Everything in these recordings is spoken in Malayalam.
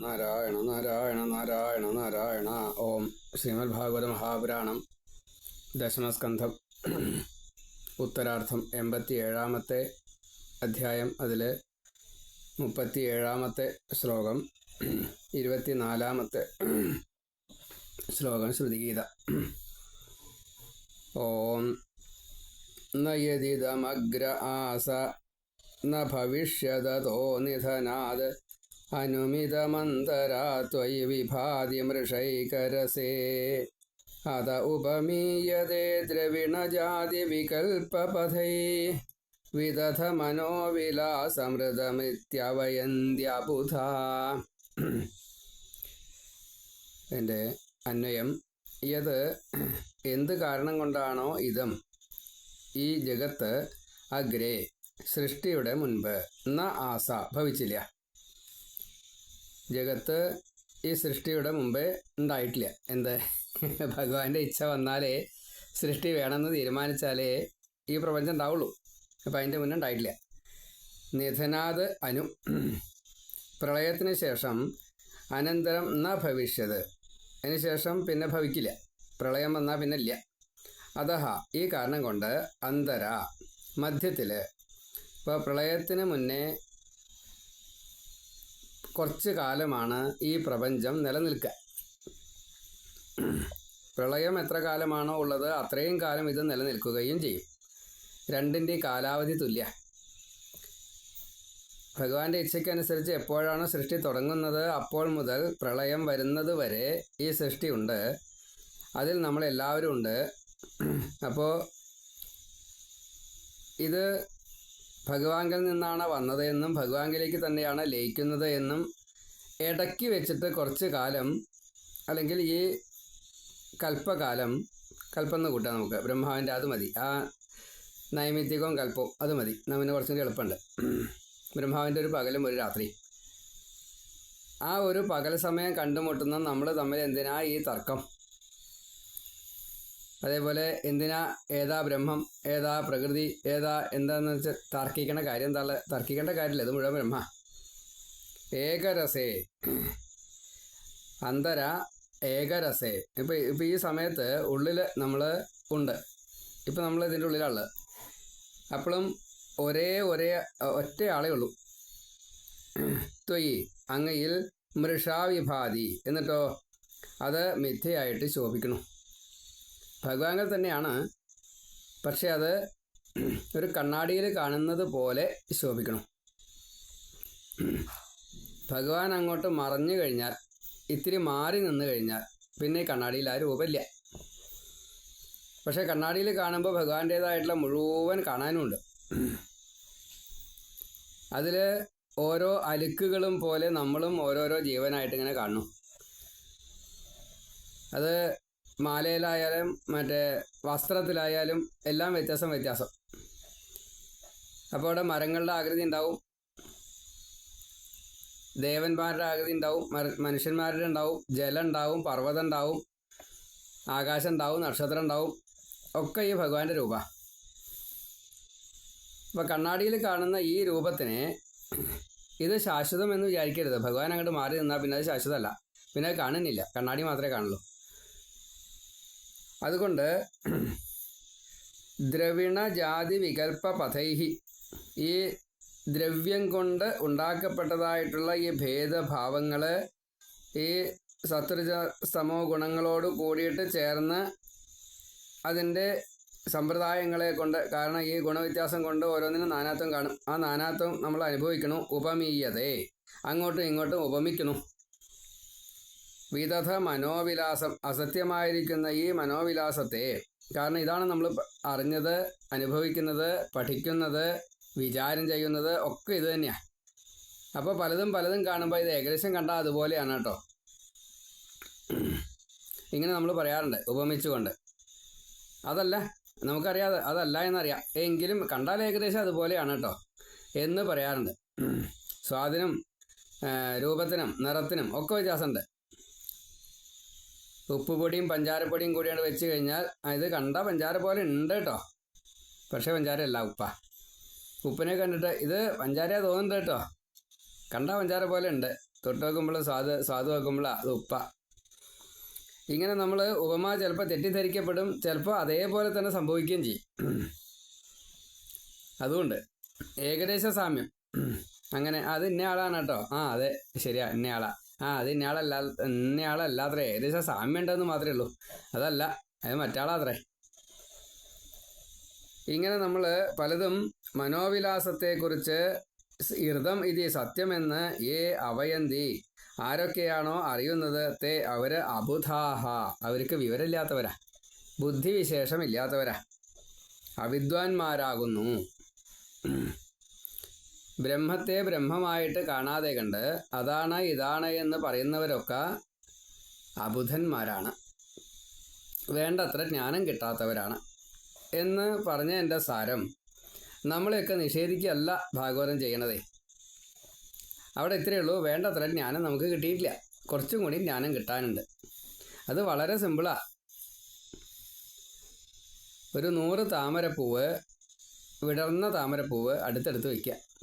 നാരായണ നാരായണ നാരായണ നാരായണ. ഓം ശ്രീമദ് ഭാഗവത മഹാപുരാണം. ദശമസ്കന്ധം. ഉത്തരാർത്ഥം എൺപത്തി ഏഴാമത്തെ അധ്യായം അതിൽ മുപ്പത്തി ഏഴാമത്തെ ശ്ലോകം ഇരുപത്തിനാലാമത്തെ ശ്ലോകം ശ്രുതിഗീത. ഓം നയതിദമഗ്ര ആസ ന ഭവിഷ്യതോ നിധനാത് അനുമിതമന്തരാ ത്വയി വിഭാതി മൃഷൈകരസേ. അത ഉപമീയതേ ദ്രവിണജാതി വികൽപ്പഥൈ വിദധ മനോവിലാസമൃതമിത്യവയന്ത്യബുധ. എന്റെ അന്വയം യത് എന്ത് കാരണം കൊണ്ടാണോ ഇതം? ഈ ജഗത്ത് അഗ്രേ സൃഷ്ടിയുടെ മുൻപ് ന ആസ ഭവിച്ചില്ല. ജഗത്ത് ഈ സൃഷ്ടിയുടെ മുമ്പേ ഉണ്ടായിട്ടില്ല. എന്ത്? ഭഗവാന്റെ ഇച്ഛ വന്നാലേ സൃഷ്ടി വേണമെന്ന് തീരുമാനിച്ചാലേ ഈ പ്രപഞ്ചം ഉണ്ടാവുള്ളൂ. അപ്പം അതിന്റെ മുന്നേ ഉണ്ടായിട്ടില്ല. നിധനാത് അനു പ്രളയത്തിന് ശേഷം അനന്തരം ന ഭവിഷ്യത്. അതിന് ശേഷം പിന്നെ ഭവിക്കില്ല. പ്രളയം വന്നാൽ പിന്നെ ഇല്ല. അതഹ ഈ കാരണം കൊണ്ട് അന്തര മധ്യത്തിൽ ഇപ്പോൾ പ്രളയത്തിന് മുന്നേ കുറച്ച് കാലമാണ് ഈ പ്രപഞ്ചം നിലനിൽക്കുക പ്രളയം എത്ര കാലമാണോ ഉള്ളത് അത്രയും കാലം ഇത് നിലനിൽക്കുകയും ചെയ്യും. രണ്ടിന്റെ കാലാവധി തുല്യ. ഭഗവാന്റെ ഇച്ഛയ്ക്കനുസരിച്ച് എപ്പോഴാണ് സൃഷ്ടി തുടങ്ങുന്നത് അപ്പോൾ മുതൽ പ്രളയം വരുന്നത് വരെ ഈ സൃഷ്ടി ഉണ്ട്. അതിൽ നമ്മളെല്ലാവരും ഉണ്ട്. അപ്പോൾ ഇത് ഭഗവാങ്കിൽ നിന്നാണ് വന്നത് എന്നും ഭഗവാങ്കിലേക്ക് തന്നെയാണ് ലയിക്കുന്നത് എന്നും ഇടയ്ക്ക് വെച്ചിട്ട് കുറച്ച് കാലം അല്ലെങ്കിൽ ഈ കൽപ്പകാലം കൽപ്പം എന്ന് കൂട്ടാം നമുക്ക്. ബ്രഹ്മാവിന്റെ അത് മതി. ആ നൈമിത്തികവും കൽപ്പവും അത് മതി. നമ്മിന് കുറച്ചുകൂടി എളുപ്പമുണ്ട്. ബ്രഹ്മാവിന്റെ ഒരു പകലും ഒരു രാത്രി ആ ഒരു പകൽ സമയം കണ്ടുമുട്ടുന്ന നമ്മൾ തമ്മിൽ എന്തിനാ ഈ തർക്കം? അതേപോലെ എന്തിനാ ഏതാ ബ്രഹ്മം ഏതാ പ്രകൃതി ഏതാ എന്താന്ന് വെച്ചാൽ തർക്കിക്കേണ്ട കാര്യം എന്താ തർക്കിക്കേണ്ട കാര്യമില്ല ഇത് മുഴുവൻ ബ്രഹ്മ. ഏകരസേ. അന്തര ഏകരസേ. ഇപ്പൊ ഇപ്പൊ ഈ സമയത്ത് ഉള്ളിൽ നമ്മൾ ഉണ്ട്. ഇപ്പൊ നമ്മൾ ഇതിന്റെ ഉള്ളിലാണ് അപ്പോഴും ഒരേ ഒരേ ഒറ്റ ആളേ ഉള്ളൂ. ത്വയി അങ്ങയിൽ മൃഷാവിഭാതി. എന്നിട്ടോ അത് മിഥ്യയായിട്ട് ശോഭിക്കണം. ഭഗവാങ്ങൾ തന്നെയാണ്. പക്ഷെ അത് ഒരു കണ്ണാടിയിൽ കാണുന്നത് പോലെ ശോഭിക്കണം. ഭഗവാൻ അങ്ങോട്ട് മറഞ്ഞു കഴിഞ്ഞാൽ ഇത്തിരി മാറി നിന്ന് കഴിഞ്ഞാൽ പിന്നെ കണ്ണാടിയിൽ ആ രൂപമില്ല പക്ഷെ കണ്ണാടിയിൽ കാണുമ്പോൾ ഭഗവാന്റേതായിട്ടുള്ള മുഴുവൻ കാണാനുമുണ്ട്. അതിൽ ഓരോ അലുക്കുകളും പോലെ നമ്മളും ഓരോരോ ജീവനായിട്ട് ഇങ്ങനെ കാണും അത് മാലയിലായാലും മറ്റേ വസ്ത്രത്തിലായാലും എല്ലാം വ്യത്യാസം വ്യത്യാസം. അപ്പോൾ അവിടെ മരങ്ങളുടെ ആകൃതി ഉണ്ടാവും. ദേവന്മാരുടെ ആകൃതി ഉണ്ടാവും. മനുഷ്യന്മാരുടെ ഉണ്ടാവും. ജലം ഉണ്ടാവും. പർവതം ഉണ്ടാവും. ആകാശം ഉണ്ടാവും. നക്ഷത്രം ഉണ്ടാവും. ഒക്കെ ഈ ഭഗവാന്റെ രൂപ. അപ്പൊ കണ്ണാടിയിൽ കാണുന്ന ഈ രൂപത്തിനെ ഇത് ശാശ്വതം എന്ന് വിചാരിക്കരുത്. ഭഗവാൻ അങ്ങോട്ട് മാറി നിന്നാൽ പിന്നെ അത് ശാശ്വതമല്ല. പിന്നെ അത് കാണുന്നില്ല. കണ്ണാടി മാത്രമേ കാണുള്ളൂ. അതുകൊണ്ട് ദ്രവിണ ജാതി വികൽപ്പ പഥൈഹി ഈ ദ്രവ്യം കൊണ്ട് ഉണ്ടാക്കപ്പെട്ടതായിട്ടുള്ള ഈ ഭേദഭാവങ്ങൾ ഈ സത്രുജ സമോ ഗുണങ്ങളോട് കൂടിയിട്ട് ചേർന്ന് അതിന്റെ സമ്പ്രദായങ്ങളെ കൊണ്ട് കാരണം ഈ ഗുണവ്യത്യാസം കൊണ്ട് ഓരോന്നിനും നാനാത്വം കാണും. ആ നാനാത്വം നമ്മൾ അനുഭവിക്കണു ഉപമീയതേ. അങ്ങോട്ടും ഇങ്ങോട്ടും ഉപമിക്കുന്നു. വിദധ മനോവിലാസം അസത്യമായിരിക്കുന്ന ഈ മനോവിലാസത്തെ കാരണം ഇതാണ് നമ്മൾ അറിഞ്ഞത് അനുഭവിക്കുന്നത് പഠിക്കുന്നത് വിചാരം ചെയ്യുന്നത് ഒക്കെ ഇത് തന്നെയാണ് അപ്പോൾ പലതും പലതും കാണുമ്പോൾ ഇത് ഏകദേശം കണ്ടാൽ അതുപോലെയാണ് കേട്ടോ. ഇങ്ങനെ നമ്മൾ പറയാറുണ്ട് ഉപമിച്ചുകൊണ്ട്. അതല്ല നമുക്കറിയാതെ അതല്ല എന്നറിയാം. എങ്കിലും കണ്ടാൽ ഏകദേശം അതുപോലെയാണ് കേട്ടോ എന്ന് പറയാറുണ്ട്. സ്വാദിനും ആ, രൂപത്തിനും നിറത്തിനും ഒക്കെ വ്യത്യാസമുണ്ട്. ഉപ്പുപൊടിയും പഞ്ചാരപ്പൊടിയും കൂടിയാണ് വെച്ച് കഴിഞ്ഞാൽ ഇത് കണ്ട പഞ്ചാര പോലെ ഉണ്ട് കേട്ടോ. പക്ഷേ പഞ്ചാര അല്ല ഉപ്പ. ഉപ്പിനെ കണ്ടിട്ട് ഇത് പഞ്ചാര തോന്നുന്നുണ്ട് കേട്ടോ. കണ്ട പഞ്ചാര പോലെ ഉണ്ട്. തൊട്ട് വെക്കുമ്പോൾ സ്വാദ് സ്വാദ് വെക്കുമ്പോൾ അത് ഉപ്പ. ഇങ്ങനെ നമ്മൾ ഉപമ ചിലപ്പോൾ തെറ്റിദ്ധരിക്കപ്പെടും ചിലപ്പോൾ അതേപോലെ തന്നെ സംഭവിക്കുകയും ചെയ്യും. അതുകൊണ്ട് ഏകദേശ സാമ്യം. അങ്ങനെ അത് ഇന്നയാളാണ് കേട്ടോ. ആ അതെ ശരിയാ ഇന്നയാളാ ആ അത് ഇന്നയാളല്ല ഇന്നയാളല്ലാത്രേ. ഏകദേശം സാമ്യം ഉണ്ടെന്ന് മാത്രമേ ഉള്ളൂ. അതല്ല അത് മറ്റാളാത്രേ. ഇങ്ങനെ നമ്മൾ പലതും മനോവിലാസത്തെക്കുറിച്ച് ഇർദം ഇതി സത്യമെന്ന് ഏ അവയന്തി. ആരൊക്കെയാണോ അറിയുന്നത് തേ അവർ അബുധാഹ. അവർക്ക് വിവരമില്ലാത്തവരാ. ബുദ്ധിവിശേഷമില്ലാത്തവരാ. അവിദ്വാൻമാരാകുന്നു. ബ്രഹ്മത്തെ ബ്രഹ്മമായിട്ട് കാണാതെ കണ്ട് അതാണ് ഇതാണ് എന്ന് പറയുന്നവരൊക്കെ അബുധന്മാരാണ്. വേണ്ടത്ര ജ്ഞാനം കിട്ടാത്തവരാണ്. എന്ന് പറഞ്ഞ എന്റെ സാരം നമ്മളെയൊക്കെ നിഷേധിക്കുകയല്ല ഭാഗവതം ചെയ്യണതേ. അവിടെ ഇത്രയേ ഉള്ളൂ. വേണ്ടത്ര ജ്ഞാനം നമുക്ക് കിട്ടിയിട്ടില്ല. കുറച്ചും കൂടി ജ്ഞാനം കിട്ടാനുണ്ട്. അത് വളരെ സിമ്പിളാണ് ഒരു നൂറ് താമരപ്പൂവ് വിടർന്ന താമരപ്പൂവ് അടുത്തടുത്ത് വയ്ക്കുക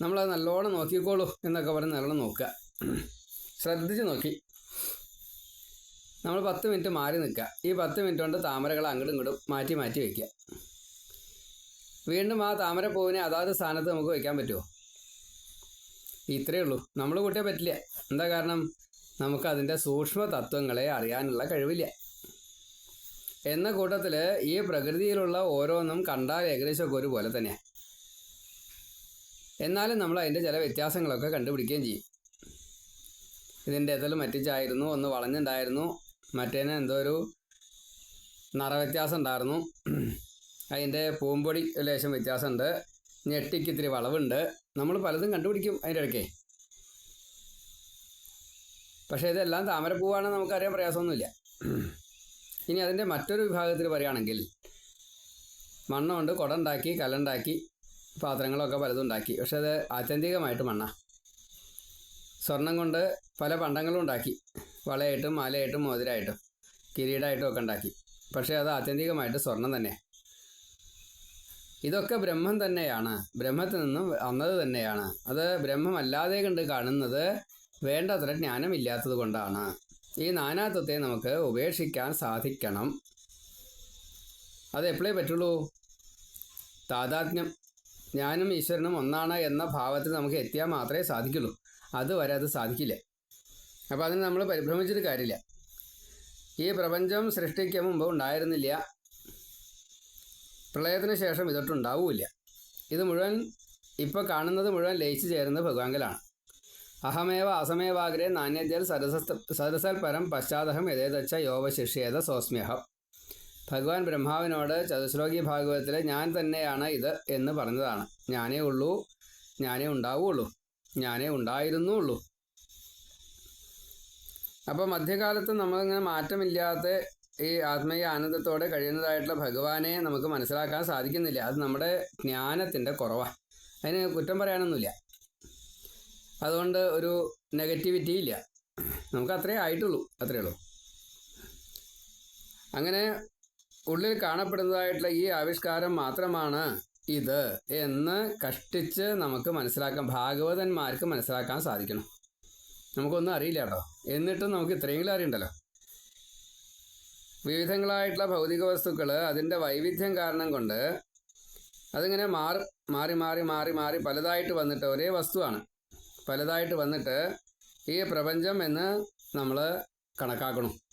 നമ്മളത് നല്ലോണം നോക്കിക്കോളൂ എന്നൊക്കെ പറഞ്ഞ് നല്ലോണം നോക്കുക. ശ്രദ്ധിച്ച് നോക്കി. നമ്മൾ പത്ത് മിനിറ്റ് മാറി നിൽക്കുക. ഈ പത്ത് മിനിറ്റ് കൊണ്ട് താമരകൾ അങ്ങോട്ടും ഇങ്ങോട്ടും മാറ്റി മാറ്റി വയ്ക്കുക. വീണ്ടും ആ താമര പൂവിനെ അതാത് സ്ഥാനത്ത് നമുക്ക് വയ്ക്കാൻ പറ്റുമോ? ഇത്രയേ ഉള്ളൂ. നമ്മൾ കൂട്ടിയേ പറ്റില്ല. എന്താ കാരണം? നമുക്ക് അതിന്റെ സൂക്ഷ്മ തത്വങ്ങളെ അറിയാനുള്ള കഴിവില്ല. എന്ന കൂട്ടത്തിൽ ഈ പ്രകൃതിയിലുള്ള ഓരോന്നും കണ്ടാൽ ഏകദേശമൊക്കെ ഒരുപോലെ തന്നെയാണ് എന്നാലും നമ്മൾ അതിന്റെ ചില വ്യത്യാസങ്ങളൊക്കെ കണ്ടുപിടിക്കുകയും ചെയ്യും. ഇതിന്റെ എതൽ മറ്റിച്ചായിരുന്നു ഒന്ന് വളഞ്ഞുണ്ടായിരുന്നു. മറ്റേന് എന്തോ ഒരു നിറവ്യത്യാസം ഉണ്ടായിരുന്നു. അതിന്റെ പൂമ്പൊടി ലേശം വ്യത്യാസമുണ്ട്. ഞെട്ടിക്ക് ഇത്തിരി വളവുണ്ട്. നമ്മൾ പലതും കണ്ടുപിടിക്കും അതിന്റെ ഇടയ്ക്ക്. പക്ഷേ ഇതെല്ലാം താമരപ്പൂവാണെന്ന് നമുക്കറിയാൻ പ്രയാസമൊന്നുമില്ല. ഇനി അതിന്റെ മറ്റൊരു വിഭാഗത്തിൽ പറയുകയാണെങ്കിൽ മണ്ണുകൊണ്ട് കുടമുണ്ടാക്കി കല്ലുണ്ടാക്കി പാത്രങ്ങളൊക്കെ പലതും ഉണ്ടാക്കി പക്ഷെ അത് ആത്യന്തികമായിട്ട് മണ്ണ. സ്വർണം കൊണ്ട് പല പണ്ടങ്ങളും ഉണ്ടാക്കി. വളയായിട്ടും മാലയായിട്ടും മോതിരായിട്ടും കിരീടമായിട്ടും ഒക്കെ ഉണ്ടാക്കി. പക്ഷേ അത് ആത്യന്തികമായിട്ട് സ്വർണം തന്നെ ഇതൊക്കെ ബ്രഹ്മം തന്നെയാണ്. ബ്രഹ്മത്തിൽ നിന്നും വന്നത് തന്നെയാണ്. അത് ബ്രഹ്മമല്ലാതെ കണ്ട് കാണുന്നത് വേണ്ടത്ര ജ്ഞാനമില്ലാത്തത് കൊണ്ടാണ്. ഈ നാനാത്വത്തെ നമുക്ക് ഉപേക്ഷിക്കാൻ സാധിക്കണം. അത് എപ്പോഴേ പറ്റുള്ളൂ? താതാത്മ്യം. ഞാനും ഈശ്വരനും ഒന്നാണ് എന്ന ഭാവത്തിൽ നമുക്ക് എത്തിയാൽ മാത്രമേ സാധിക്കുള്ളൂ. അതുവരെ അത് സാധിക്കില്ല. അപ്പോൾ അതിന് നമ്മൾ പരിഭ്രമിച്ചിട്ട് കാര്യമില്ല. ഈ പ്രപഞ്ചം സൃഷ്ടിക്ക് മുമ്പ് ഉണ്ടായിരുന്നില്ല. പ്രളയത്തിന് ശേഷം ഇതൊട്ടുണ്ടാവില്ല ഇത് മുഴുവൻ ഇപ്പോൾ കാണുന്നത് മുഴുവൻ ലയിച്ചു ചേരുന്നത് ഭഗവാങ്കലാണ്. അഹമേവ അസമേവാഗ്രേ നാണ്യജൽ സരസ സരസൽ പരം പശ്ചാത്തഹം യഥേതച്ച യോവശിഷ്യേത സോസ്മ്യഹം ഭഗവാൻ ബ്രഹ്മാവിനോട് ചതുശ്ലോകി ഭാഗവതത്തിൽ ഞാൻ തന്നെയാണ് ഇത് എന്ന് പറഞ്ഞതാണ്. ഞാനേ ഉള്ളൂ ഞാനേ ഉണ്ടാവുകയുള്ളൂ ഞാനേ ഉണ്ടായിരുന്നു ഉള്ളൂ അപ്പോൾ മധ്യകാലത്ത് നമ്മളിങ്ങനെ മാറ്റമില്ലാത്ത ഈ ആത്മീയ ആനന്ദത്തോടെ കഴിയുന്നതായിട്ടുള്ള ഭഗവാനെ നമുക്ക് മനസ്സിലാക്കാൻ സാധിക്കുന്നില്ല. അത് നമ്മുടെ ജ്ഞാനത്തിന്റെ കുറവാണ് അതിന് കുറ്റം പറയാനൊന്നുമില്ല. അതുകൊണ്ട് ഒരു നെഗറ്റിവിറ്റി ഇല്ല. നമുക്ക് അത്രേ ആയിട്ടുള്ളൂ അത്രേ ഉള്ളൂ. അങ്ങനെ ഉള്ളിൽ കാണപ്പെടുന്നതായിട്ടുള്ള ഈ ആവിഷ്കാരം മാത്രമാണ് ഇത് എന്ന് കഷ്ടിച്ച് നമുക്ക് മനസ്സിലാക്കാൻ ഭാഗവതന്മാർക്ക് മനസ്സിലാക്കാൻ സാധിക്കണം. നമുക്കൊന്നും അറിയില്ല കേട്ടോ. എന്നിട്ടും നമുക്ക് ഇത്രയെങ്കിലും അറിയണ്ടല്ലോ. വിവിധങ്ങളായിട്ടുള്ള ഭൗതിക വസ്തുക്കൾ അതിന്റെ വൈവിധ്യം കാരണം കൊണ്ട് അതിങ്ങനെ മാറി മാറി മാറി മാറി മാറി പലതായിട്ട് വന്നിട്ട് ഒരേ വസ്തുവാണ്. പലതായിട്ട് വന്നിട്ട് ഈ പ്രപഞ്ചം എന്ന് നമ്മൾ കണക്കാക്കണം.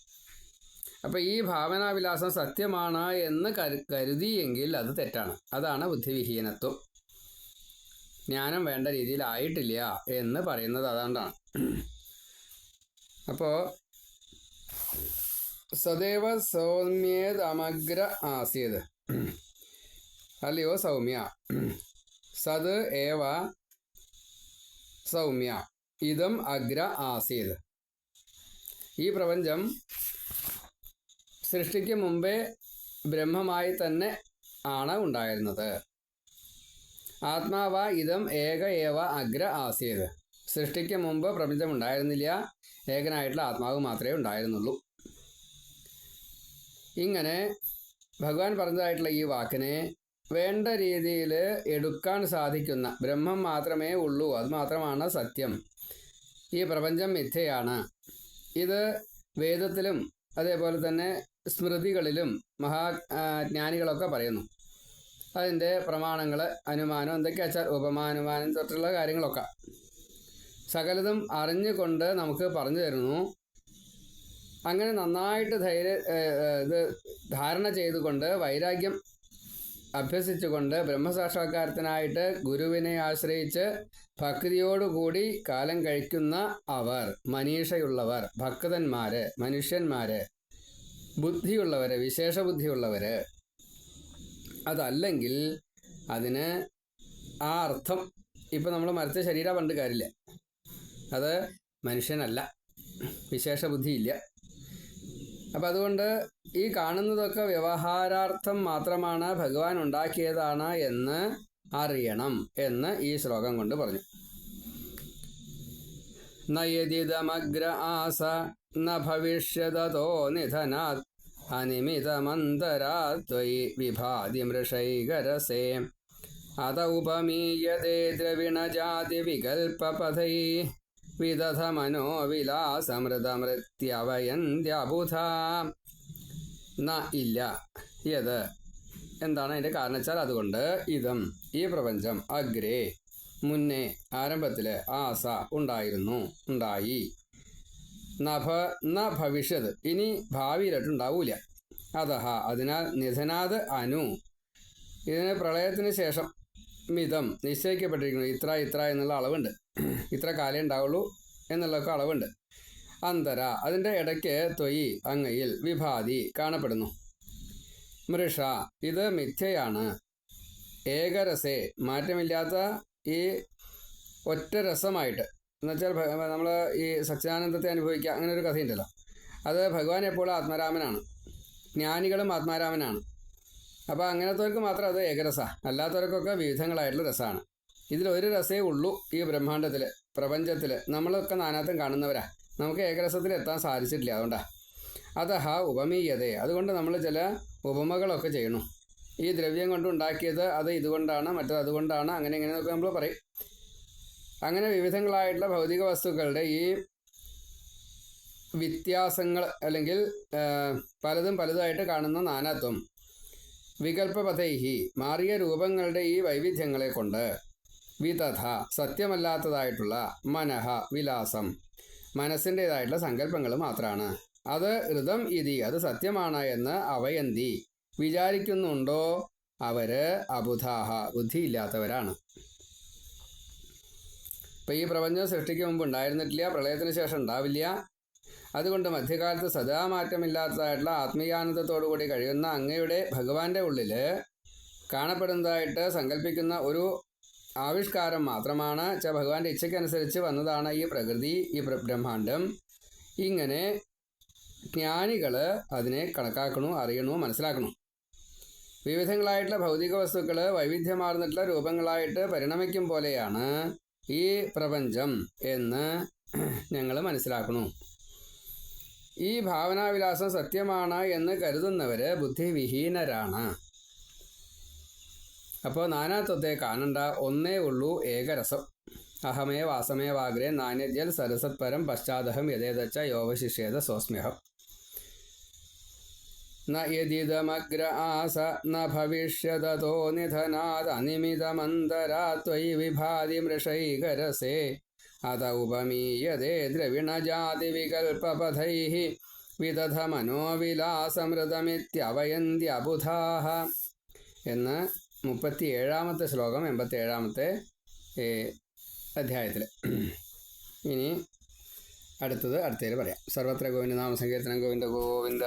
അപ്പോൾ ഈ ഭാവനാവിലാസം സത്യമാണ് എന്ന് കരു കരുതിയെങ്കിൽ അത് തെറ്റാണ്. അതാണ് ബുദ്ധിവിഹീനത്വം. ജ്ഞാനം വേണ്ട രീതിയിൽ ആയിട്ടില്ല എന്ന് പറയുന്നത് അതുകൊണ്ടാണ് അപ്പോൾ സദൈവ സൗമ്യേത് അമഗ്ര ആസീത് അല്ലയോ സൗമ്യ. സത് ഏവ സൗമ്യ. ഇതും അഗ്ര ആസീത് ഈ പ്രപഞ്ചം സൃഷ്ടിക്ക് മുമ്പേ ബ്രഹ്മമായി തന്നെ ആണ് ഉണ്ടായിരുന്നത്. ആത്മാവ ഇതം ഏക ഏവ അഗ്ര ആസീത് സൃഷ്ടിക്ക് മുമ്പ് പ്രപഞ്ചം ഉണ്ടായിരുന്നില്ല. ഏകനായിട്ടുള്ള ആത്മാവ് മാത്രമേ ഉണ്ടായിരുന്നുള്ളൂ. ഇങ്ങനെ ഭഗവാൻ പറഞ്ഞതായിട്ടുള്ള ഈ വാക്കിനെ വേണ്ട രീതിയിൽ എടുക്കാൻ സാധിക്കുന്ന ബ്രഹ്മം മാത്രമേ ഉള്ളൂ. അത് മാത്രമാണ് സത്യം. ഈ പ്രപഞ്ചം മിഥ്യയാണ്. ഇത് വേദത്തിലും അതേപോലെ തന്നെ സ്മൃതികളിലും മഹാ ജ്ഞാനികളൊക്കെ പറയുന്നു. അതിന്റെ പ്രമാണങ്ങൾ അനുമാനം എന്തൊക്കെയാ വെച്ചാൽ ഉപമാനുമാനം തൊട്ടുള്ള കാര്യങ്ങളൊക്കെ. സകലതും അറിഞ്ഞുകൊണ്ട് നമുക്ക് പറഞ്ഞു തരുന്നു. അങ്ങനെ നന്നായിട്ട് ധൈര്യ ഇത് ധാരണ ചെയ്തുകൊണ്ട് വൈരാഗ്യം അഭ്യസിച്ചുകൊണ്ട് ബ്രഹ്മസാക്ഷാത്കാരത്തിനായിട്ട് ഗുരുവിനെ ആശ്രയിച്ച് ഭക്തിയോടുകൂടി കാലം കഴിക്കുന്ന അവർ മനീഷയുള്ളവർ ഭക്തന്മാര് മനുഷ്യന്മാര് ബുദ്ധിയുള്ളവര് വിശേഷ ബുദ്ധിയുള്ളവര് അതല്ലെങ്കിൽ അതിന് ആ അർത്ഥം ഇപ്പം നമ്മൾ മരത്തെ ശരീര പണ്ട് കാര്യമില്ല. അത് മനുഷ്യനല്ല. വിശേഷ ബുദ്ധിയില്ല. അപ്പം അതുകൊണ്ട് ഈ കാണുന്നതൊക്കെ വ്യവഹാരാർത്ഥം മാത്രമാണ് ഭഗവാൻ ഉണ്ടാക്കിയതാണ് എന്ന് അറിയണം എന്ന് ഈ ശ്ലോകം കൊണ്ട് പറഞ്ഞു. നയതിദമഗ്ര ആസ ന നിധനാ നിധനാത് അനിമിതമന്തരാത്വയി വിഭാതി മൃഷൈകരസേ. അത ഉപമീയതേ ദ്രവിണജാതി വികൽപ്പപഥൈ വിദധ മനോവിലാസമൃതമൃത്യവയന്ത്യബുധ ന ഇല്ല. യത്. എന്താണ് അതിന്റെ കാരണം വെച്ചാൽ അതുകൊണ്ട് ഇതം ഈ പ്രപഞ്ചം അഗ്രേ മുന്നേ ആരംഭത്തിൽ ആസ ഉണ്ടായിരുന്നു ഉണ്ടായി. നഭ ന ഭവിഷ്യത്. ഇനി ഭാവിയിലായിട്ട് ഉണ്ടാവൂല അതഹ. അതിനാൽ നിധനാത് അനു. ഇതിന് പ്രളയത്തിന് ശേഷം മിതം നിശ്ചയിക്കപ്പെട്ടിരിക്കുന്നു. ഇത്ര ഇത്ര എന്നുള്ള അളവുണ്ട്. ഇത്ര കാലേ ഉണ്ടാവുള്ളൂ എന്നുള്ളതൊക്കെ അളവുണ്ട്. അന്തര. അതിന്റെ ഇടയ്ക്ക് തൊയ് അങ്ങയിൽ വിഭാതി കാണപ്പെടുന്നു. മൃഷ. ഇത് മിഥ്യയാണ്. ഏകരസേ. മാറ്റമില്ലാത്ത ഈ ഒറ്റ രസമായിട്ട് എന്നുവെച്ചാൽ നമ്മൾ ഈ സച്ചിദാനന്ദത്തെ അനുഭവിക്കുക അങ്ങനെ ഒരു കഥയുണ്ടല്ലോ. അത് ഭഗവാൻ എപ്പോഴും ആത്മാരാമനാണ്. ജ്ഞാനികളും ആത്മാരാമനാണ്. അപ്പോൾ അങ്ങനത്തവർക്ക് മാത്രം അത് ഏകരസ. അല്ലാത്തവർക്കൊക്കെ വിവിധങ്ങളായിട്ടുള്ള രസമാണ്. ഇതിലൊരു രസേ ഉള്ളൂ ഈ ബ്രഹ്മാണ്ടത്തിൽ പ്രപഞ്ചത്തിൽ നമ്മളൊക്കെ നാനാത്തം കാണുന്നവരാ. നമുക്ക് ഏകരസത്തിൽ എത്താൻ സാധിച്ചിട്ടില്ല അതുകൊണ്ടാണ് അതഹ ഉപമീയതേ. അതുകൊണ്ട് നമ്മൾ ചില ഉപമകളൊക്കെ ചെയ്യണം ഈ ദ്രവ്യം കൊണ്ട് ഉണ്ടാക്കിയത് അത് ഇതുകൊണ്ടാണ് മറ്റത് അതുകൊണ്ടാണ് അങ്ങനെ ഇങ്ങനെയൊക്കെ നമ്മൾ പറയും. അങ്ങനെ വിവിധങ്ങളായിട്ടുള്ള ഭൗതിക വസ്തുക്കളുടെ ഈ വ്യത്യാസങ്ങൾ അല്ലെങ്കിൽ പലതും പലതായിട്ട് കാണുന്ന നാനാത്വം. വികല്പപഥൈഹി മാറിയ രൂപങ്ങളുടെ ഈ വൈവിധ്യങ്ങളെ കൊണ്ട് വിതഥ സത്യമല്ലാത്തതായിട്ടുള്ള മനഹ വിലാസം മനസ്സിന്റെതായിട്ടുള്ള സങ്കല്പങ്ങൾ മാത്രമാണ് അത് ഋതം ഇതി അത് സത്യമാണ് എന്ന് അവയന്തി. വിചാരിക്കുന്നുണ്ടോ? അവർ അബുധാഹ ബുദ്ധിയില്ലാത്തവരാണ്. ഇപ്പം ഈ പ്രപഞ്ചം സൃഷ്ടിക്ക് മുമ്പ് ഉണ്ടായിരുന്നിട്ടില്ല പ്രളയത്തിന് ശേഷം ഉണ്ടാവില്ല. അതുകൊണ്ട് മധ്യകാലത്ത് സദാ മാറ്റമില്ലാത്തതായിട്ടുള്ള ആത്മീയാനന്ദത്തോടു കൂടി കഴിയുന്ന അങ്ങയുടെ ഭഗവാന്റെ ഉള്ളിൽ കാണപ്പെടുന്നതായിട്ട് സങ്കല്പിക്കുന്ന ഒരു ആവിഷ്കാരം മാത്രമാണ് ച ഭഗവാന്റെ ഇച്ഛയ്ക്കനുസരിച്ച് വന്നതാണ് ഈ പ്രകൃതി ഈ ബ്രഹ്മാണ്ടം. ഇങ്ങനെ ജ്ഞാനികൾ അതിനെ കണക്കാക്കണു അറിയണു മനസ്സിലാക്കണു. വിവിധങ്ങളായിട്ടുള്ള ഭൗതിക വസ്തുക്കൾ വൈവിധ്യമാർന്നിട്ടുള്ള രൂപങ്ങളായിട്ട് പരിണമിക്കും പോലെയാണ് ഈ പ്രപഞ്ചം എന്ന് ഞങ്ങൾ മനസ്സിലാക്കുന്നു. ഈ ഭാവനാവിലാസം സത്യമാണ് എന്ന് കരുതുന്നവര് ബുദ്ധിവിഹീനരാണ്. അപ്പോൾ നാനാത്വത്തെ കാണണ്ട ഒന്നേ ഉള്ളൂ ഏകരസം. അഹമേ വാസമേ വാഗ്രേ നാണ്യദ്യൽ സരസത്പരം പശ്ചാത്തഹം യഥേതച്ച യോഗശിഷേത സ്വസ്മ്യഹം. ന യദിദമഗ്ര ആസ ന ഭവിഷ്യതോ നിധനാദനിമിതമന്തരാ ത്വയി വിഭാതി മൃഷൈകരസേ. അത ഉപമീയതേ ദ്രവിണജാതിവികൽപ്പപഥൈः വിദധ മനോവിലാസമൃതമിത്യവയന്ത്യബുധാः എന്ന് മുപ്പത്തി ശ്ലോകം എൺപത്തി ഏഴാമത്തെ അധ്യായത്തിൽ ഇനി അടുത്തത് അടുത്തതിൽ പറയാം. സർവത്ര ഗോവിന്ദ നാമ സങ്കീർത്തനം ഗോവിന്ദ ഗോവിന്ദ.